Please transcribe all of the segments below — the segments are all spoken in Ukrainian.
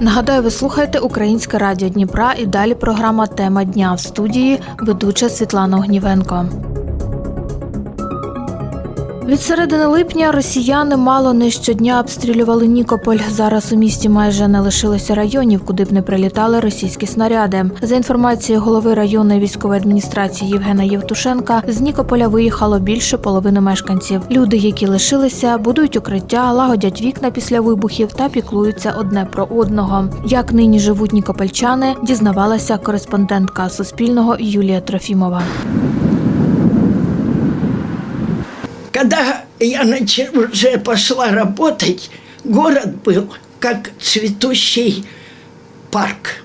Нагадаю, ви слухаєте Українське радіо Дніпра і далі програма Тема дня в студії ведуча Світлана Огнівенко. Від середини липня росіяни мало не щодня обстрілювали Нікополь. Зараз у місті майже не лишилося районів, куди б не прилітали російські снаряди. За інформацією голови районної військової адміністрації Євгена Євтушенка, з Нікополя виїхало більше половини мешканців. Люди, які лишилися, будують укриття, лагодять вікна після вибухів та піклуються одне про одного. Як нині живуть нікопольчани, дізнавалася кореспондентка Суспільного Юлія Трофімова. Когда я начи- уже пошла работать, город был как цветущий парк.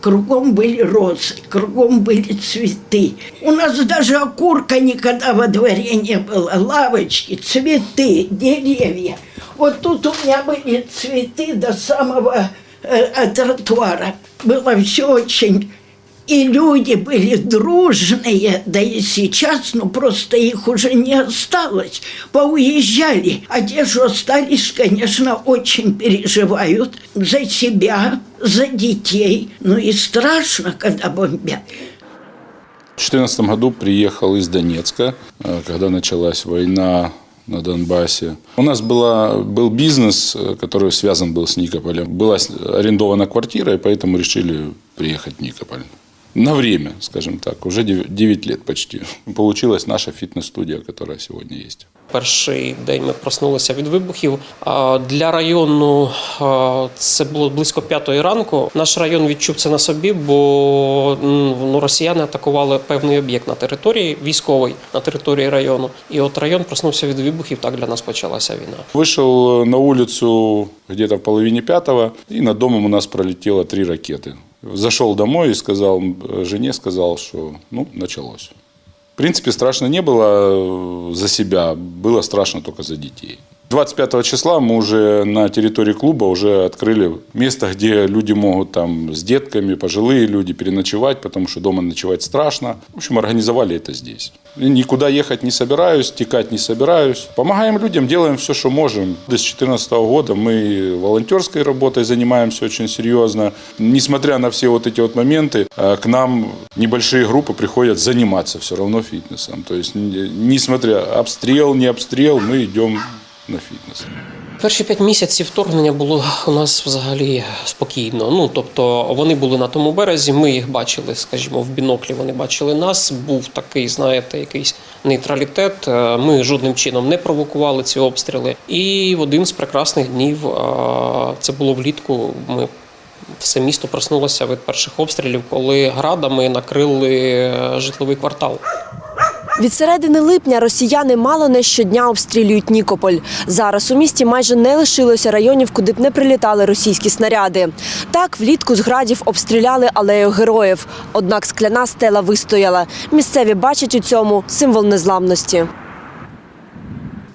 Кругом были розы, кругом были цветы. У нас даже окурка никогда во дворе не было. Лавочки, цветы, деревья. Вот тут у меня были цветы до самого э, тротуара. Было все очень и люди были дружные, да и сейчас, ну просто их уже не осталось. Поуезжали. А те, что остались, конечно, очень переживают за себя, за детей. Ну и страшно, когда бомбят. В 2014 году приехал из Донецка, э, когда началась война на Донбассе. У нас была, был бизнес, э, который связан был с Никополем. Была арендована квартира, и поэтому решили приехать в Никополь. На время, скажем так, уже 9 лет почти. Получилась наша фитнес-студия, которая сегодня есть. Перший день ми проснулися від вибухів. Для району це було близько п'ятої ранку. Наш район відчув це на собі, бо ну, росіяни атакували певний об'єкт на території військовий на території району. І от район проснувся від вибухів. Так для нас почалася війна. Вышел на улицу где-то в половине пятого, и над домом у нас пролетело три ракеты Зашел домой и сказал э, жене, сказал, что ну, началось. В принципе, страшно не было э, за себя, было страшно только за детей. 25 числа мы уже на территории клуба уже открыли место, где люди могут там с детками, пожилые люди переночевать, потому что дома ночевать страшно. В общем, организовали это здесь. Никуда ехать не собираюсь, текать не собираюсь. Помогаем людям, делаем все, что можем. С 2014 года мы волонтерской работой занимаемся очень серьезно. Несмотря на все вот эти вот моменты, э, к нам небольшие группы приходят заниматься все равно фитнесом. То есть, несмотря обстрел, не обстрел, мы идем на фитнес. Перші п'ять місяців вторгнення було у нас взагалі спокійно. Ну тобто вони були на тому березі, ми їх бачили, скажімо, в біноклі. Вони бачили нас. Був такий, знаєте, якийсь нейтралітет. Е, Ми жодним чином не провокували ці обстріли. І в один з прекрасних днів, це було влітку. Ми все місто проснулося від перших обстрілів, коли градами накрили е, житловий квартал. Від середини липня росіяни мало не щодня обстрілюють Нікополь. Зараз у місті майже не лишилося районів, куди б не прилітали російські снаряди. Так, влітку з градів обстріляли алею героїв. Однак скляна стела вистояла. Місцеві бачать у цьому символ незламності.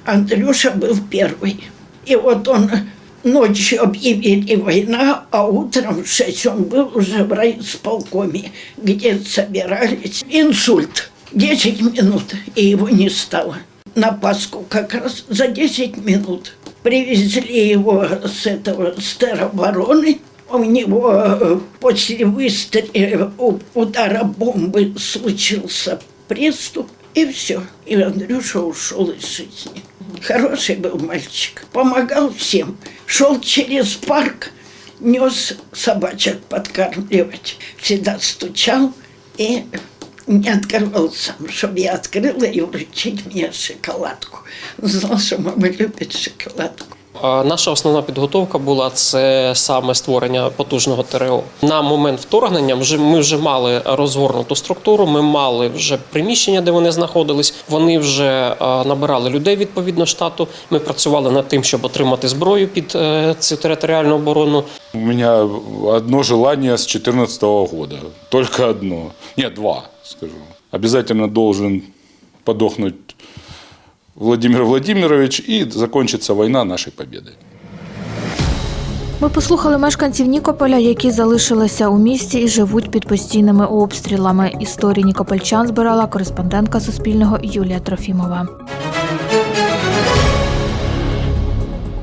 Андрюша был первый. И вот он ночью объявили война, а утром в 6 он был уже в райисполкоме, где собирались. Инсульт. 10 минут, и его не стало. На Пасху как раз за 10 минут привезли его с этого с теробороны. У него э, после выстрела, удара бомбы случился приступ, и все. И Андрюша ушел из жизни. Хороший был мальчик, помогал всем. Шел через парк, нес собачек подкармливать. Всегда стучал и не открывал сам, чтобы я открыла и вручить мне шоколадку. Знал, что мама любит шоколадку. А Наша основна підготовка була це саме створення потужного ТРО. На момент вторгнення вже ми вже мали розгорнуту структуру. Ми мали вже приміщення, де вони знаходились. Вони вже а, набирали людей відповідно штату. Ми працювали над тим, щоб отримати зброю під е, цю територіальну оборону. У меня одно желание с 2014 года. Только одно. Нет, два, скажу. Обязательно должен подохнуть Владимир Владимирович и закончится война нашей победой. Ми послухали мешканців Нікополя, які залишилися у місті і живуть під постійними обстрілами. Історії нікопольчан збирала кореспондентка Суспільного Юлія Трофімова.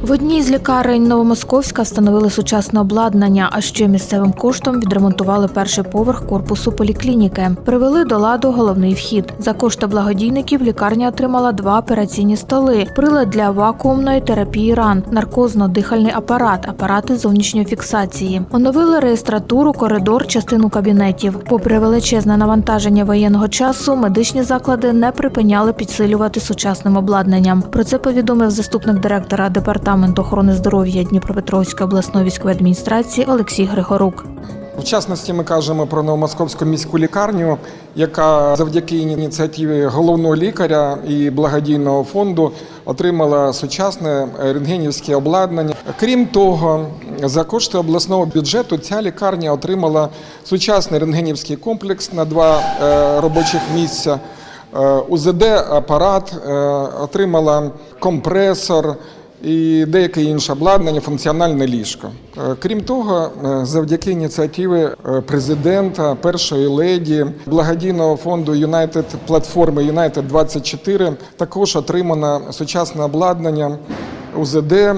В одній з лікарень Новомосковська встановили сучасне обладнання, а ще місцевим коштом відремонтували перший поверх корпусу поліклініки. Привели до ладу головний вхід. За кошти благодійників лікарня отримала два операційні столи, прилад для вакуумної терапії ран, наркозно-дихальний апарат, апарати зовнішньої фіксації. Оновили реєстратуру, коридор, частину кабінетів. Попри величезне навантаження воєнного часу, медичні заклади не припиняли підсилювати сучасним обладнанням. Про це повідомив заступник директора департаменту охорони здоров'я Дніпропетровської обласної військової адміністрації Олексій Григорук. В частності ми кажемо про Новомосковську міську лікарню, яка завдяки ініціативі головного лікаря і благодійного фонду отримала сучасне рентгенівське обладнання. Крім того, за кошти обласного бюджету ця лікарня отримала сучасний рентгенівський комплекс на два е, робочих місця. Е, УЗД апарат е, отримала компресор і деяке інше обладнання, функціональне ліжко. Е, Крім того, е, завдяки ініціативи е, президента, першої леді, благодійного фонду United платформи United 24 також отримано сучасне обладнання. УЗД, е,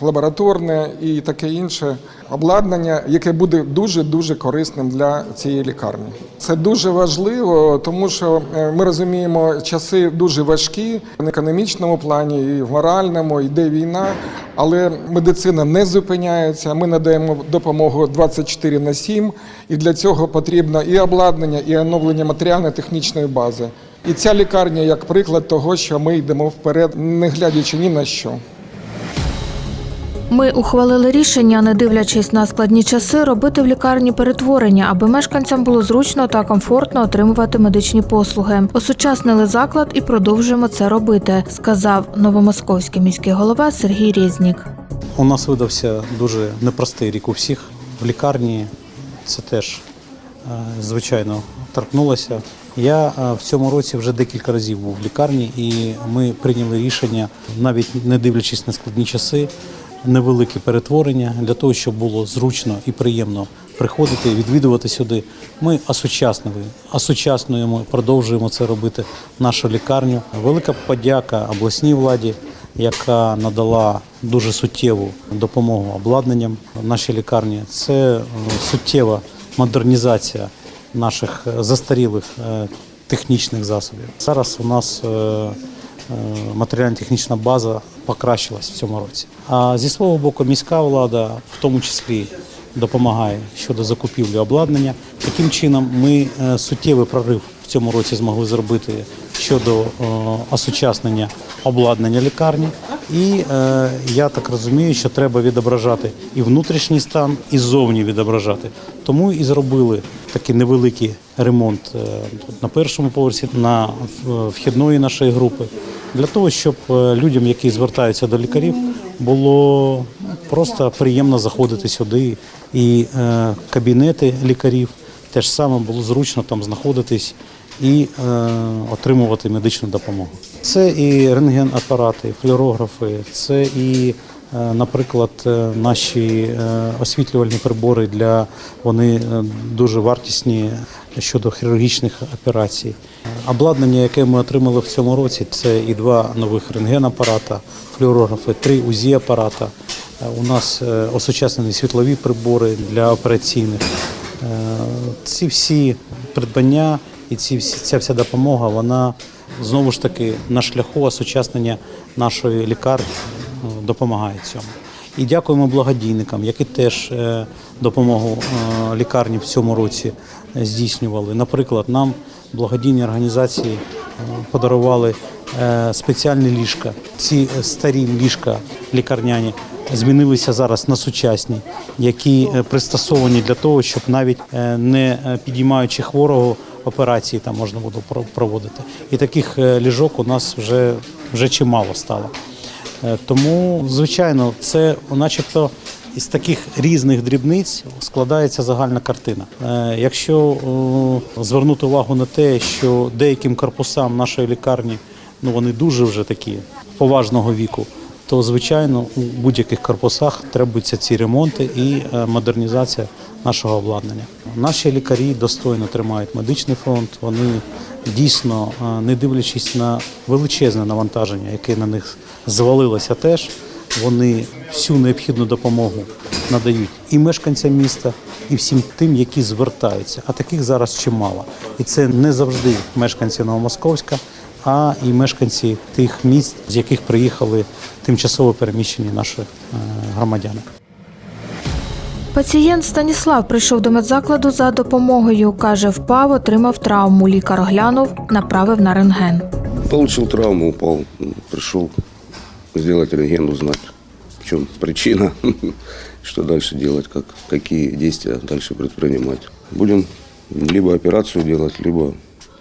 лабораторне і таке інше обладнання, яке буде дуже дуже корисним для цієї лікарні. Це дуже важливо, тому що е, ми розуміємо, часи дуже важкі в економічному плані, і в моральному, йде війна, але медицина не зупиняється. Ми надаємо допомогу 24 на 7, і для цього потрібно і обладнання, і оновлення матеріально-технічної бази. І ця лікарня як приклад того, що ми йдемо вперед, не глядячи ні на що. Ми ухвалили рішення, не дивлячись на складні часи, робити в лікарні перетворення, аби мешканцям було зручно та комфортно отримувати медичні послуги. Осучаснили заклад і продовжуємо це робити, сказав новомосковський міський голова Сергій Рєзнік. У нас видався дуже непростий рік у всіх. В лікарні це теж, е, звичайно, торкнулося. Я е, в цьому році вже декілька разів був в лікарні, і ми прийняли рішення, навіть не дивлячись на складні часи, невеликі перетворення для того, щоб було зручно і приємно приходити, відвідувати сюди. Ми осучаснили, осучаснюємо, продовжуємо це робити. Нашу лікарню. Велика подяка обласній владі яка надала дуже суттєву допомогу обладнанням в нашій лікарні. Це е, суттєва модернізація наших е, застарілих е, технічних засобів. Зараз у нас е, матеріально-технічна база покращилась в цьому році. А зі свого боку, міська влада, в тому числі, допомагає щодо закупівлі обладнання. Таким чином, ми суттєвий прорив в цьому році змогли зробити щодо осучаснення обладнання лікарні. І е, я так розумію, що треба відображати і внутрішній стан, і зовні відображати. Тому і зробили такий невеликий ремонт е, на першому поверсі на вхідної нашої групи, для того, щоб е, людям, які звертаються до лікарів, було просто приємно заходити сюди. І е, кабінети лікарів теж саме було зручно там знаходитись і отримувати медичну допомогу. Це і рентген-апарати, флюорографи, це і, наприклад, е, наші е, освітлювальні прибори для вони е, дуже вартісні щодо хірургічних операцій. Обладнання, яке ми отримали в цьому році, це і два нових рентген-апарата, флюорографи, три УЗІ-апарата. Е, У нас е, осучаснені світлові прибори для операційних. Е, Ці всі придбання і ці всі, ця вся допомога, вона знову ж таки на шляху осучаснення нашої лікарні допомагає цьому. І дякуємо благодійникам, які теж е, допомогу е, лікарні в цьому році е, здійснювали. Наприклад, нам благодійні організації подарували спеціальні ліжка. Ці старі ліжка лікарняні змінилися зараз на сучасні, які пристосовані для того, щоб навіть не підіймаючи хворого операції там можна буде про- проводити. І таких ліжок у нас вже, вже чимало стало. Е, Тому, звичайно, це начебто із таких різних дрібниць складається загальна картина. Е, Якщо звернути увагу на те, що деяким корпусам нашої лікарні ну вони дуже вже такі поважного віку, то звичайно у будь-яких корпусах требуються ці ремонти і е, модернізація нашого обладнання. Наші лікарі достойно тримають медичний фронт. Вони дійсно, е, не дивлячись на величезне навантаження, яке на них звалилося, теж вони всю необхідну допомогу надають і мешканцям міста, і всім тим, які звертаються. А таких зараз чимало. І це не завжди мешканці Новомосковська, а і мешканці тих міст, з яких приїхали тимчасово переміщені наші е, громадяни. Пацієнт Станіслав прийшов до медзакладу за допомогою. Каже, впав, отримав травму. Лікар оглянув, направив на рентген. Получил травму, упал, М, пришел сделать рентген, узнать, в чем причина, что дальше делать, как, какие действия дальше предпринимать. Будем либо операцию делать, либо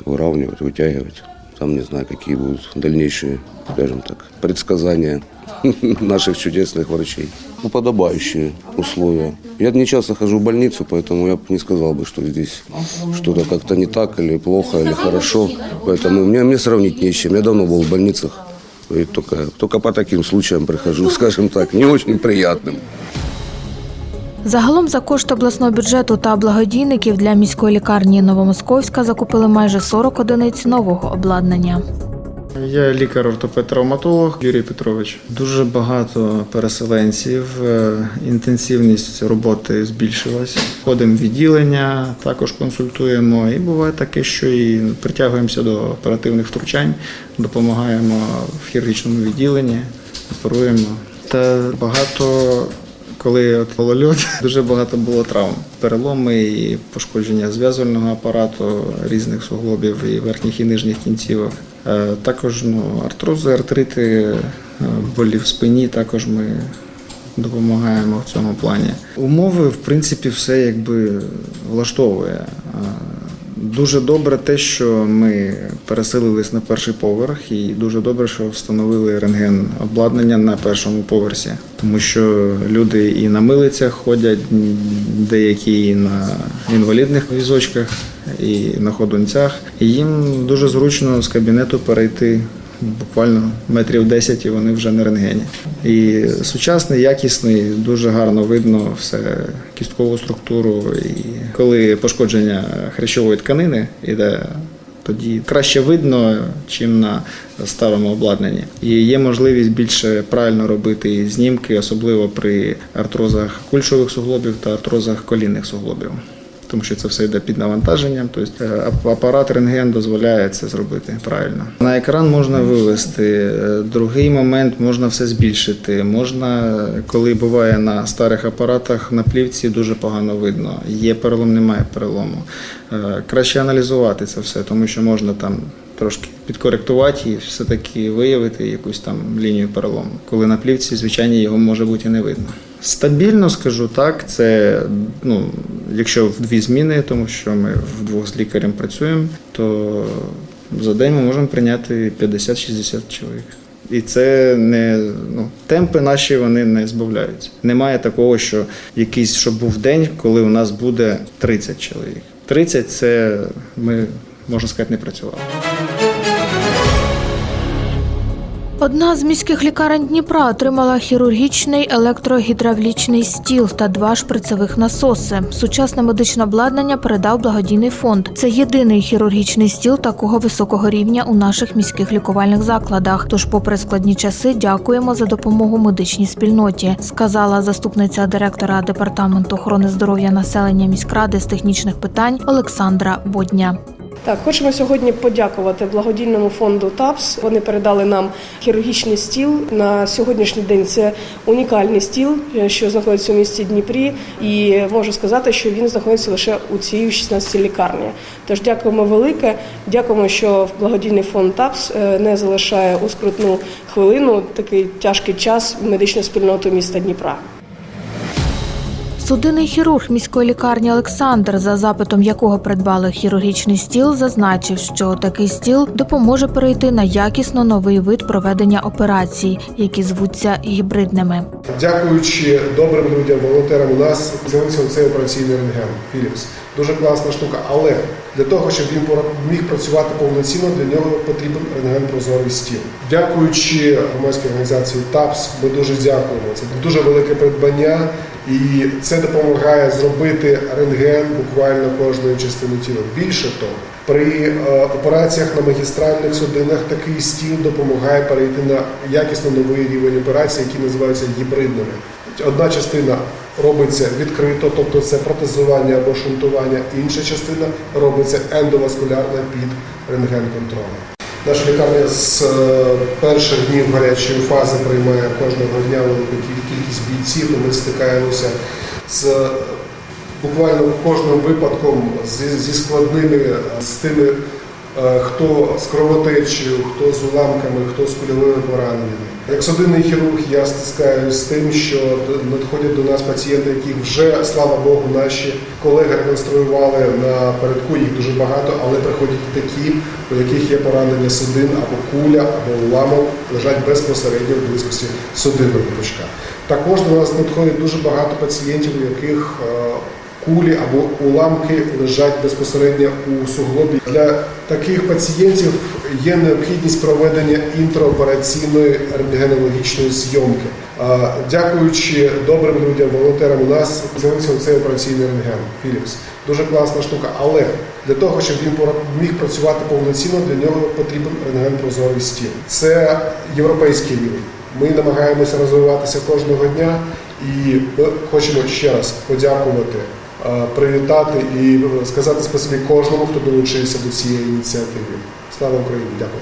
выравнивать, вытягивать. Там не знаю, какие будут дальнейшие, скажем так, предсказания наших чудесных врачей. Уподобающие условия. Я не часто хожу в больницу, поэтому я бы не сказал бы, что здесь что-то как-то не так, или плохо, или хорошо. Поэтому мне, мне сравнить не с чем. Я давно был в больницах. И только, только по таким случаям прихожу, скажем так, не очень приятным. Загалом за кошти обласного бюджету та благодійників для міської лікарні Новомосковська закупили майже 40 одиниць нового обладнання. Я лікар-ортопед-травматолог Юрій Петрович. Дуже багато переселенців, е, інтенсивність роботи збільшилась. Ходимо в відділення, також консультуємо. І буває таке, що і притягуємося до оперативних втручань, допомагаємо в хірургічному відділенні, оперуємо. Та багато. Коли от голольот, дуже багато було травм. Переломи і пошкодження зв'язувального апарату, різних суглобів і верхніх і нижніх кінцівок. Е, Також ну, артрози, артрити, е, болі в спині також ми допомагаємо в цьому плані. Умови, в принципі, все якби влаштовує. Е, Дуже добре те, що ми переселились на перший поверх, і дуже добре, що встановили рентген обладнання на першому поверсі, тому що люди і на милицях ходять, деякі і на інвалідних візочках, і на ходунцях. І їм дуже зручно з кабінету перейти буквально метрів 10 і вони вже на рентгені. І сучасний, якісний, дуже гарно видно все кісткову структуру. І коли пошкодження хрящової тканини іде, тоді краще видно, чим на старому обладнанні. І є можливість більше правильно робити знімки, особливо при артрозах кульшових суглобів та артрозах колінних суглобів. Тому що це все йде під навантаженням, тобто апарат рентген дозволяє це зробити правильно. На екран можна вивести. е, Другий момент можна все збільшити. Можна, коли буває на старих апаратах на плівці, дуже погано видно. Є перелом, немає перелому. Е, Краще аналізувати це все, тому що можна там трошки підкоректувати і все-таки виявити якусь там лінію перелому. Коли на плівці, звичайно, його може бути і не видно. Стабільно скажу так, це ну, якщо в дві зміни, тому що ми вдвох з лікарем працюємо, то за день ми можемо прийняти 50-60 чоловік. І це не ну, темпи наші вони не збавляються. Немає такого, що якийсь щоб був день, коли у нас буде 30 чоловік. 30 – це ми можна сказати не працювали. Одна з міських лікарень Дніпра отримала хірургічний електрогідравлічний стіл та два шприцевих насоси. Сучасне медичне обладнання передав благодійний фонд. Це єдиний хірургічний стіл такого високого рівня у наших міських лікувальних закладах. Тож, попри складні часи, дякуємо за допомогу медичній спільноті, сказала заступниця директора департаменту охорони здоров'я населення міськради з технічних питань Олександра Бодня. Так, хочемо сьогодні подякувати благодійному фонду ТАПС. Вони передали нам хірургічний стіл. На сьогоднішній день це унікальний стіл, е, що знаходиться у місті Дніпрі, і можу сказати, що він знаходиться лише у цій 16 лікарні. Тож дякуємо велике. Дякуємо, що благодійний фонд ТАПС е, не залишає у скрутну хвилину такий тяжкий час медичну спільноту міста Дніпра. Судинний хірург міської лікарні Олександр, за запитом якого придбали хірургічний стіл, зазначив, що такий стіл допоможе перейти на якісно новий вид проведення операцій, які звуться гібридними. Дякуючи добрим людям, волонтерам, у нас з'явився цей операційний рентген Philips. Дуже класна штука. Але для того, щоб він міг працювати повноцінно, для нього потрібен рентген прозорий стіл. Дякуючи громадській організації ТАПС, ми дуже дякуємо. Це дуже велике придбання, і це допомагає зробити рентген буквально кожної частини тіла. Більше того, При е, операціях на магістральних судинах такий стіл допомагає перейти на якісно новий рівень операцій, які називаються гібридними. Одна частина робиться відкрито, тобто це протезування або шунтування, інша частина робиться ендоваскулярно під рентген-контролем. Наша лікарня з е, перших днів гарячої фази приймає кожного дня велику кількість бійців, і ми стикаємося з е, буквально кожним випадком зі, складними, з тими, е, хто з кровотечею, хто з уламками, хто з кульовими пораненнями. Як судинний хірург я стискаюся з тим, що надходять до нас пацієнти, яких вже, слава Богу, наші колеги реконструювали на передку, їх дуже багато, але приходять такі, у яких є поранення судин або куля, або уламок, лежать безпосередньо в близькості судинного пучка. Також до нас надходить дуже багато пацієнтів, у яких е, кулі або уламки лежать безпосередньо у суглобі. Для таких пацієнтів є необхідність проведення інтраопераційної рентгенологічної зйомки. Дякуючи добрим людям, волонтерам, у нас з'явився цей операційний рентген Philips. Дуже класна штука. Але для того, щоб він міг працювати повноцінно, для нього потрібен рентген прозорий стіл. Це європейський рівень. Ми намагаємося розвиватися кожного дня і ми хочемо ще раз подякувати, привітати і сказати спасибі кожному, хто долучився до цієї ініціативи. Слава Україні! Дякую.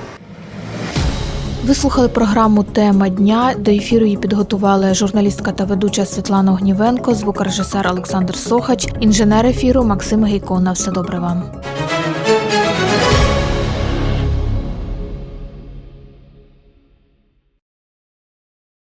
Ви слухали програму Тема дня. До ефіру її підготували журналістка та ведуча Світлана Огнівенко, звукорежисер Олександр Сохач, інженер ефіру Максим Гейко. На все добре вам.